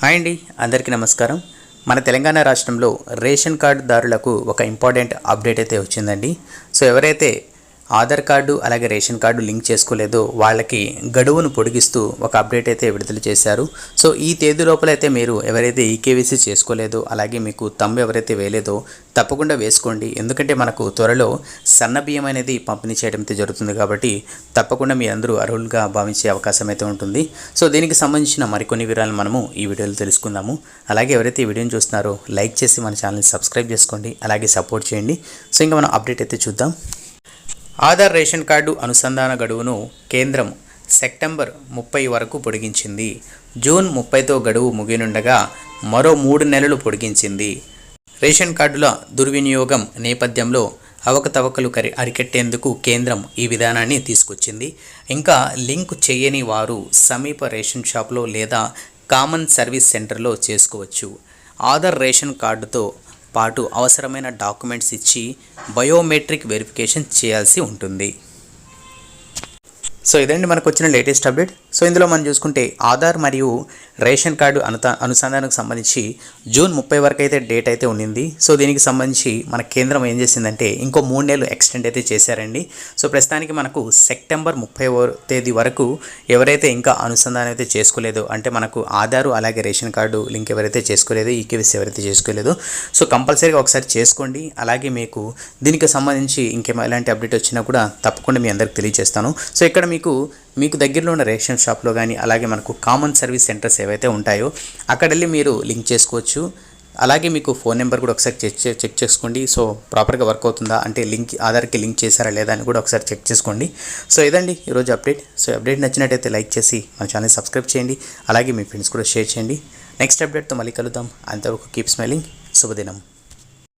Hi అండి అందరికీ నమస్కారం. మన తెలంగాణ రాష్ట్రంలో రేషన్ కార్డుదారులకు ఒక ఇంపార్టెంట్ అప్డేట్ అయితే వచ్చిందండి. సో ఎవరైతే ఆధార్ కార్డు అలాగే రేషన్ కార్డు లింక్ చేసుకోలేదో. వాళ్ళకి గడువును పొడిగిస్తూ ఒక అప్డేట్ అయితే విడుదల చేశారు. సో ఈ తేదీ లోపల అయితే మీరు ఎవరైతే ఈకేవీసీ చేసుకోలేదో అలాగే మీకు తమ్ము ఎవరైతే వేయలేదో తప్పకుండా వేసుకోండి. ఎందుకంటే మనకు త్వరలో సన్న బియ్యం అనేది పంపిణీ చేయడం అయితే జరుగుతుంది కాబట్టి తప్పకుండా మీ అందరూ అర్హులుగా భావించే అవకాశం అయితే ఉంటుంది. సో దీనికి సంబంధించిన మరికొన్ని వివరాలు మనము ఈ వీడియోలో తెలుసుకుందాము. అలాగే ఎవరైతే ఈ వీడియోని చూస్తున్నారో లైక్ చేసి మన ఛానల్ని సబ్స్క్రైబ్ చేసుకోండి. అలాగే సపోర్ట్ చేయండి. సో ఇంకా మనం అప్డేట్ అయితే చూద్దాం. ఆధార్ రేషన్ కార్డు అనుసంధాన గడువును కేంద్రం సెప్టెంబర్ ముప్పై వరకు పొడిగించింది. జూన్ ముప్పైతో గడువు ముగినుండగా మరో మూడు నెలలు పొడిగించింది. రేషన్ కార్డుల దుర్వినియోగం నేపథ్యంలో అవకతవకలు కరి అరికెట్టేందుకు కేంద్రం ఈ విధానాన్ని తీసుకొచ్చింది. ఇంకా లింక్ చేయని వారు సమీప రేషన్ షాప్లో లేదా కామన్ సర్వీస్ సెంటర్లో చేసుకోవచ్చు. ఆధార్ రేషన్ కార్డుతో పాటు అవసరమైన డాక్యుమెంట్స్ ఇచ్చి బయోమెట్రిక్ వెరిఫికేషన్ చేయాల్సి ఉంటుంది. సో ఇదండి మనకు వచ్చిన లేటెస్ట్ అప్డేట్. సో ఇందులో మనం చూసుకుంటే ఆధార్ మరియు రేషన్ కార్డు అనుత అనుసంధానానికి సంబంధించి జూన్ ముప్పై వరకు అయితే డేట్ అయితే ఉండింది సో దీనికి సంబంధించి మన కేంద్రం ఏం చేసిందంటే ఇంకో మూడు నెలలు ఎక్స్టెండ్ అయితే చేశారండి. సో ప్రస్తుతానికి మనకు సెప్టెంబర్ ముప్పై తేదీ వరకు ఎవరైతే ఇంకా అనుసంధానం అయితే చేసుకోలేదో అంటే మనకు ఆధారు అలాగే రేషన్ కార్డు లింక్ ఎవరైతే చేసుకోలేదో ఈకేవీసీ ఎవరైతే చేసుకోలేదో సో కంపల్సరీగా ఒకసారి చేసుకోండి. అలాగే మీకు దీనికి సంబంధించి ఇంకేమో ఎలాంటి అప్డేట్ వచ్చినా కూడా తప్పకుండా మీ అందరికి తెలియజేస్తాను. సో ఇక్కడ మీకు మీకు దగ్గరలో ఉన్న రేషన్ షాప్లో కానీ అలాగే మనకు కామన్ సర్వీస్ సెంటర్స్ ఏవైతే ఉంటాయో అక్కడ వెళ్ళి మీరు లింక్ చేసుకోవచ్చు. అలాగే మీకు ఫోన్ నెంబర్ కూడా ఒకసారి చెక్ చే- చెక్ చేసుకోండి. సో ప్రాపర్గా వర్క్ అవుతుందా అంటే లింక్ ఆధార్కి లింక్ చేశారా లేదా అని కూడా ఒకసారి చెక్ చేసుకోండి. సో ఇదండి ఈరోజు అప్డేట్. సో అప్డేట్ నచ్చినట్టయితే లైక్ చేసి మన ఛానల్ సబ్స్క్రైబ్ చేయండి. అలాగే మీ ఫ్రెండ్స్ కూడా షేర్ చేయండి. నెక్స్ట్ అప్డేట్తో మళ్ళీ కలుద్దాం. అంతవరకు కీప్ స్మైలింగ్ శుభదినం.